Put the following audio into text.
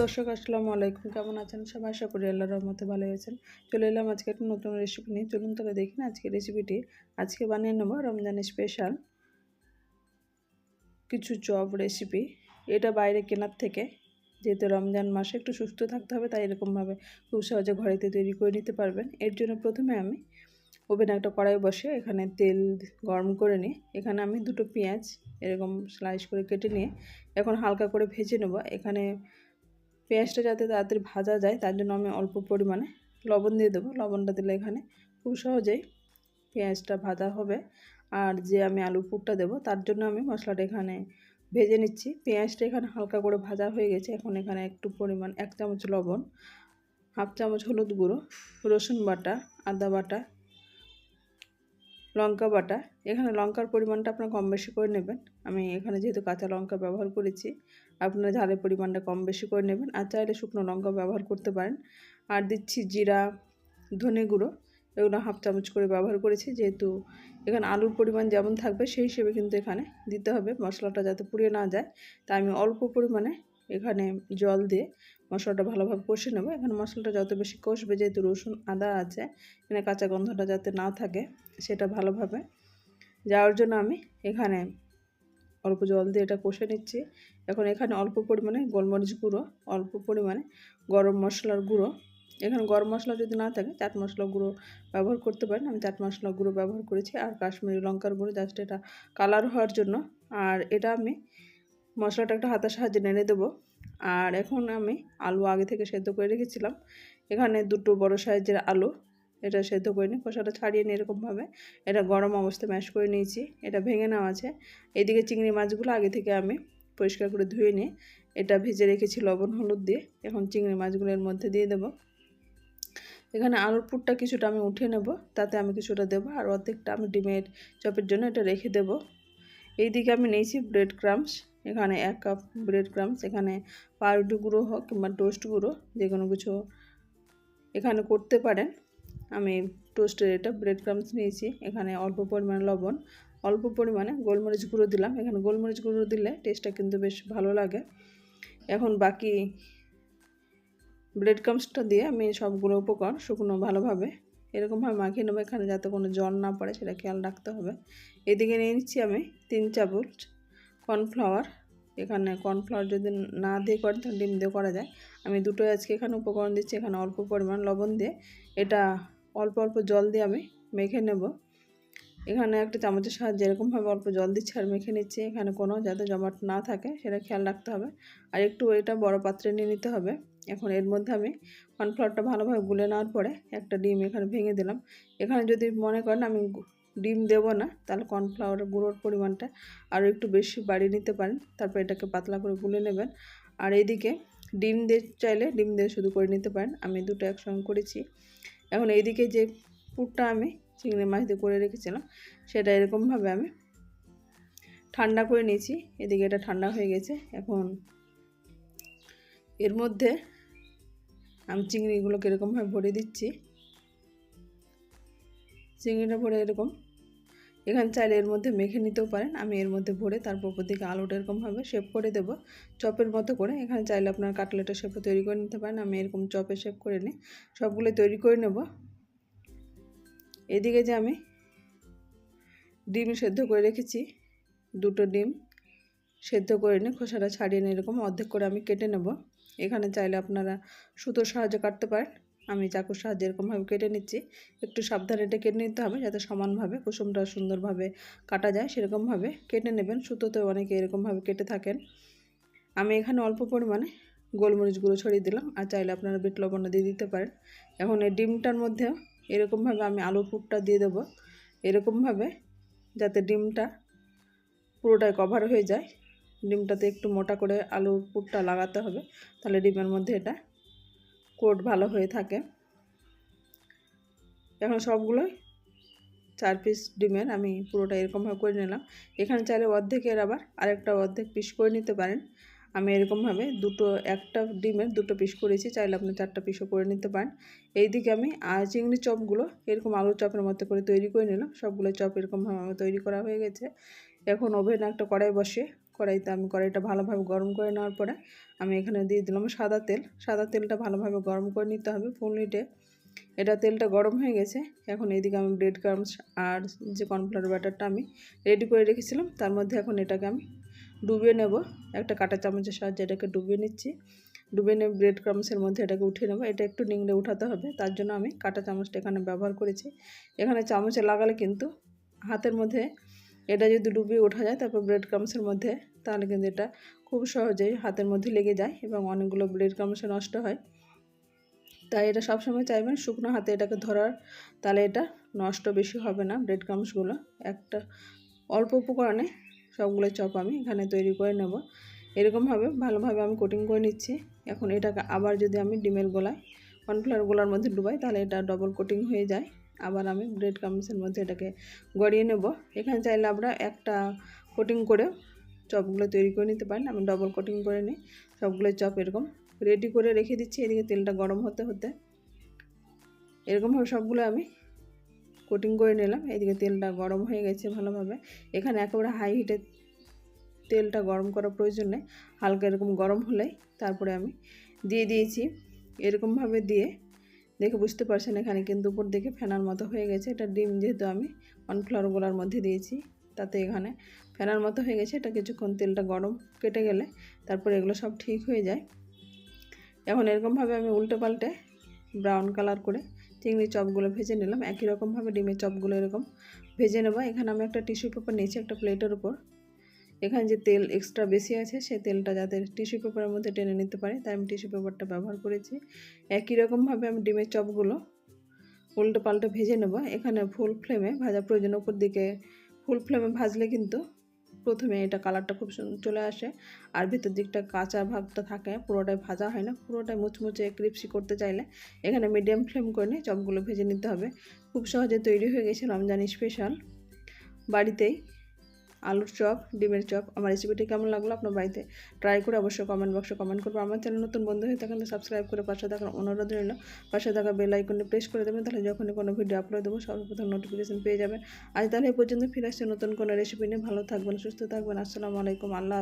দর্শক, আসসালামু আলাইকুম। কেমন আছেন সবাই? আশা করি আল্লাহর রহমতে ভালো আছেন। চলে এলাম আজকে একটা নতুন রেসিপি নিয়ে। চলুন তবে না আজকে রেসিপিটি আজকে বানিয়ে নেব রমজান স্পেশাল কিছু চপ রেসিপি এটা বাইরে কেনার থেকে। যেহেতু রমজান মাসে একটু সুস্থ থাকতে হবে, তাই এরকমভাবে খুব সহজে ঘরেতে তৈরি করে নিতে পারবেন। এর জন্য প্রথমে আমি ওভেনে একটা কড়াই বসে এখানে তেল গরম করে নিই। এখানে আমি দুটো পেঁয়াজ এরকম স্লাইস করে কেটে নিয়ে এখন হালকা করে ভেজে নেব। এখানে পেঁয়াজটা যাতে তাড়াতাড়ি ভাজা যায়, তার জন্য আমি অল্প পরিমাণে লবণ দিয়ে দেবো। লবণটা দিলে এখানে খুব সহজেই পেঁয়াজটা ভাজা হবে। আর যে আমি আলু পুরটা দেবো, তার জন্য আমি মশলাটা এখানে ভেজে নিচ্ছি। পেঁয়াজটা এখানে হালকা করে ভাজা হয়ে গেছে। এখন এখানে একটু পরিমাণ এক চামচ লবণ, হাফ চামচ হলুদ গুঁড়ো, রসুন বাটা, আদা বাটা লঙ্কা বাটা। এখানে লঙ্কার পরিমাণটা আপনার কম বেশি করে নেবেন। আমি এখানে যেহেতু কাঁচা লঙ্কা ব্যবহার করেছি, আপনারা ঝালের পরিমাণটা কম বেশি করে নেবেন। আর চাইলে শুকনো লঙ্কা ব্যবহার করতে পারেন। আর দিচ্ছি জিরা, ধনে গুঁড়ো, এগুলো হাফ চামচ করে ব্যবহার করেছি। যেহেতু এখানে আলুর পরিমাণ যেমন থাকবে, সেই হিসেবে কিন্তু এখানে দিতে হবে। মশলাটা যাতে পুড়িয়ে না যায়, তাই আমি অল্প পরিমাণে এখানে জল দিয়ে মশলাটা ভালোভাবে কষে নেব। এখানে মশলাটা যত বেশি কষবে, যেহেতু রসুন, আদা আছে, এখানে কাঁচা গন্ধটা যাতে না থাকে, সেটা ভালোভাবে। যাওয়ার জন্য আমি এখানে অল্প জল দিয়ে এটা কষে নিচ্ছি। এখন এখানে অল্প পরিমাণে গোলমরিচ গুঁড়ো, অল্প পরিমাণে গরম মশলার গুঁড়ো। এখানে গরম মশলা যদি না থাকে, চাট মশলা গুঁড়ো ব্যবহার করতে পারেন। আমি চাট মশলা গুঁড়ো ব্যবহার করেছি। আর কাশ্মীরি লঙ্কার গুঁড়ো, জাস্ট এটা কালার হওয়ার জন্য। আর এটা আমি মশলাটা একটা হাতের সাহায্যে নেড়ে দেবো। আর এখন আমি আলু আগে থেকে সেদ্ধ করে রেখেছিলাম। এখানে দুটো বড় সাইজের আলু, এটা সেদ্ধ করে নিই খোসাটা ছাড়িয়ে নিই এরকমভাবে। এটা গরম অবস্থায় ম্যাশ করে নিয়েছি, এটা ভেঙে নেওয়া আছে। এদিকে চিংড়ি মাছগুলো আগে থেকে আমি পরিষ্কার করে ধুয়ে নিয়ে এটা ভেজে রেখেছি লবণ, হলুদ দিয়ে। এখন চিংড়ি মাছগুলো এর মধ্যে দিয়ে দেবো। এখানে আলুর পুরটা কিছুটা আমি উঠিয়ে নেব, তাতে আমি কিছুটা দেবো আর অর্ধেকটা আমি ডিমের চপের জন্য এটা রেখে দেবো। এইদিকে আমি নিয়েছি ব্রেড ক্রামস এখানে এক কাপ ব্রেড ক্রামস এখানে পাউরুটি গুঁড়ো হোক কিংবা টোস্ট গুঁড়ো যে কোনো কিছু এখানে করতে পারেন। আমি টোস্টের এটা ব্রেড ক্রামস নিয়েছি। এখানে অল্প পরিমাণে লবণ, অল্প পরিমাণে গোলমরিচ গুঁড়ো দিলাম। এখানে গোলমরিচ গুঁড়ো দিলে টেস্টটা কিন্তু বেশ ভালো লাগে। এখন বাকি ব্রেড ক্রামসটা দিয়ে আমি সবগুলো উপকরণ শুকনো ভালোভাবে এরকমভাবে মাখিয়ে নেব। এখানে যাতে কোনো জল না পড়ে, সেটা খেয়াল রাখতে হবে। এদিকে নিয়ে নিচ্ছি আমি তিন চামচ কর্নফ্লাওয়ার। এখানে কর্নফ্লাওয়ার যদি না দিয়ে করেন তাহলে ডিম দিয়ে করা যায়। আমি দুটোই আজকে এখানে উপকরণ দিচ্ছি, এখানে অল্প পরিমাণ লবণ দিয়ে। এটা অল্প অল্প জল দিয়ে আমি মেখে নেব। এখানে একটা চামচের সাহায্যে এরকমভাবে অল্প জল দিচ্ছি আর মেখে নিচ্ছি। এখানে কোনো যাতে জমাট না থাকে, সেটা খেয়াল রাখতে হবে। আর একটু এটা বড় পাত্রে নিয়ে নিতে হবে। এখন এর মধ্যে আমি কর্নফ্লাওয়ারটা ভালোভাবে গুলে নেওয়ার পরে একটা ডিম এখানে ভেঙে দিলাম। এখানে যদি মনে করেন আমি ডিম দেব না, তাহলে কর্নফ্লাওয়ারের গুঁড়োর পরিমাণটা আরও একটু বেশি বাড়িয়ে নিতে পারেন। তারপর এটাকে পাতলা করে গুলে নেবেন। আর এইদিকে ডিম দিয়ে চাইলে ডিম দিয়ে শুধু করে নিতে পারেন, আমি দুটো একসঙ্গে করেছি। এখন এইদিকে যে পুরটা আমি চিংড়ি মাছ দিয়ে করে রেখেছিলাম, সেটা এরকমভাবে আমি ঠান্ডা করে নিয়েছি। এদিকে এটা ঠান্ডা হয়ে গেছে। এখন এর মধ্যে আমি চিংড়িগুলোকে এরকমভাবে ভরে দিচ্ছি। চিংড়িটা ভরে এরকম এখানে চাইলে এর মধ্যে মেখে নিতেও পারেন। আমি এর মধ্যে ভরে তারপর উপর দিকে আলুটা এরকমভাবে শেপ করে দেবো। চপের মতো করে। এখানে চাইলে আপনার কাটলেটের শেপও তৈরি করে নিতে পারেন। আমি এরকম চপে শেপ করে নিই। সবগুলো তৈরি করে নেব। এদিকে যে আমি ডিম সেদ্ধ করে রেখেছি, দুটো ডিম সেদ্ধ করে নিয়ে খোসাটা ছাড়িয়ে নিয়ে এরকম অর্ধেক করে আমি কেটে নেব। এখানে চাইলে আপনারা সুতোর সাহায্যে কাটতে পারেন। আমি চাকুর সাহায্যে এরকমভাবে কেটে নিচ্ছি। একটু সাবধানে এটা কেটে নিতে হবে যাতে সমানভাবে কুসুমটা সুন্দরভাবে কাটা যায়, সেরকমভাবে কেটে নেবেন। সুতোতে অনেকে এরকমভাবে কেটে থাকেন। আমি এখানে অল্প পরিমাণে গোলমরিচ গুঁড়ো ছড়িয়ে দিলাম। আর চাইলে আপনারা বিট লবণ দিয়ে দিতে পারেন। এখন এই ডিমটার মধ্যেও এরকমভাবে আমি আলুর পুরটা দিয়ে দেবো। এরকমভাবে যাতে ডিমটা পুরোটাই কভার হয়ে যায়। ডিমটাতে একটু মোটা করে আলুর পুরটা লাগাতে হবে। তাহলে ডিমের মধ্যে এটা কোট ভালো হয়ে থাকে। এখন সবগুলোই চার পিস ডিমের আমি পুরোটা এরকমভাবে করে নিলাম। এখানে চাইলে অর্ধেকের আবার আরেকটা অর্ধেক পিস করে নিতে পারেন। আমি এরকমভাবে দুটো, একটা ডিমের দুটো পিস করেছি, চাইলে আপনি চারটা পিসও করে নিতে পারেন। এইদিকে আমি চিংড়ি চপগুলো এরকম আলু চপের মতো করে তৈরি করে নিলাম। সবগুলো চপ এরকমভাবে আমার তৈরি করা হয়ে গেছে। এখন ওভেনে একটা কড়াই বসে কড়াইতে আমি কড়াইটা ভালোভাবে গরম করে নেওয়ার পরে আমি এখানে দিয়ে দিলাম সাদা তেল। সাদা তেলটা ভালোভাবে গরম করে নিতে হবে ফুলনিটে এটা তেলটা গরম হয়ে গেছে। এখন এদিকে আমি ব্রেড ক্রামস আর যে কর্নফ্লাওয়ার ব্যাটারটা আমি রেডি করে রেখেছিলাম, তার মধ্যে এখন এটাকে আমি ডুবিয়ে নেব। একটা কাঁটা চামচের সাহায্যে এটাকে ডুবিয়ে নিচ্ছি। ডুবিয়ে নেব ব্রেড ক্রামসের মধ্যে এটাকে উঠিয়ে নেব। এটা একটু নিংড়ে উঠাতে হবে, তার জন্য আমি কাঁটা চামচটা এখানে ব্যবহার করেছি। এখানে চামচে লাগালে কিন্তু হাতের মধ্যে এটা যদি ডুবিয়ে ওঠা যায়, তারপর ব্রেড ক্রামসের মধ্যে, তাহলে কিন্তু এটা খুব সহজেই হাতের মধ্যে লেগে যায় এবং অনেকগুলো ব্রেড ক্রামসে নষ্ট হয়। তাই এটা সবসময় চাইবেন শুকনো হাতে এটাকে ধরার, তাহলে এটা নষ্ট বেশি হবে না ব্রেড ক্রামসগুলো একটা অল্প উপকরণে সবগুলো চপ আমি এখানে তৈরি করে নেব। এরকমভাবে ভালোভাবে আমি কোটিং করে নিচ্ছি। এখন এটাকে আবার যদি আমি ডিমের গোলায় কর্নফ্লাওয়ার গোলার মধ্যে ডুবাই, তাহলে এটা ডবল কোটিং হয়ে যায়। আবার আমি ব্রেড ক্রামসের মধ্যে এটাকে গড়িয়ে নেব। এখানে চাইলে আমরা একটা কোটিং করে চপগুলো তৈরি করে নিতে পারেন। আমি ডবল কোটিং করে নিই। সবগুলো চপ এরকম রেডি করে রেখে দিচ্ছি। এদিকে তেলটা গরম হতে হতে। এরকমভাবে সবগুলো আমি কোটিং করে নিলাম। এদিকে তেলটা গরম হয়ে গেছে ভালোভাবে। এখানে একেবারে হাই হিটে তেলটা গরম করার প্রয়োজন নেই। হালকা এরকম গরম হলেই তারপরে আমি দিয়ে দিয়েছি। এরকমভাবে দিয়ে দেখে বুঝতে পারছেন এখানে কিন্তু উপর দিকে ফেনার মতো হয়ে গেছে। এটা ডিম যেহেতু আমি কর্নফ্লাওয়ারগুলোর মধ্যে দিয়েছি, তাতে এখানে ফেনার মতো হয়ে গেছে। এটা কিছুক্ষণ তেলটা গরম কেটে গেলে তারপরে এগুলো সব ঠিক হয়ে যায়। এখন এরকমভাবে আমি উল্টে পাল্টে ব্রাউন কালার করে চিংড়ি চপগুলো ভেজে নিলাম। একই রকমভাবে ডিমের চপগুলো এরকম ভেজে নেব। এখানে আমি একটা টিস্যু পেপার নিয়েছি, একটা প্লেটের উপর। এখানে যে তেল এক্সট্রা বেশি আছে সেই তেলটা যাতে টিস্যু পেপারের মধ্যে টেনে নিতে পারে, তাই আমি টিস্যু পেপারটা ব্যবহার করেছি। একই রকমভাবে আমি ডিমের চপগুলো উল্টো পাল্টে ভেজে নেব। এখানে ফুল ফ্লেমে ভাজা প্রয়োজন উপর দিকে ফুল ফ্লেমে ভাজলে কিন্তু প্রথমে এটা কালারটা খুব সুন্দর চলে আসে। আর ভিতর দিকটা কাঁচা ভাবটা থাকে, পুরোটাই ভাজা হয় না, পুরোটাই মুচমুচে ক্রিপসি করতে চাইলে এখানে মিডিয়াম ফ্লেম করে নিয়ে চপগুলো ভেজে নিতে হবে। খুব সহজে তৈরি হয়ে গেছে রমজান স্পেশাল বাড়িতেই আলুর চপ, ডিমের চপ। আমার রেসিপিটি কেমন লাগল আপনার বাড়িতে? ট্রাই করে অবশ্যই কমেন্ট বক্সে কমেন্ট করব আমার চ্যানেল নতুন বন্ধু হয়ে থাকেন তো সাবস্ক্রাইব করে পাশে থাকার অনুরোধ রইল। পাশে থাকা বেল আইকনে প্রেস করে দেবেন, তাহলে যখনই কোনো ভিডিও আপলোড দেবো সর্বপ্রথম নোটিফিকেশন পেয়ে যাবেন। আজ তাহলে এই পর্যন্ত, ফিরে আসছে নতুন কোনো রেসিপি নিয়ে। ভালো থাকবেন, সুস্থ থাকবেন। আসসালামু আলাইকুম, আল্লাহ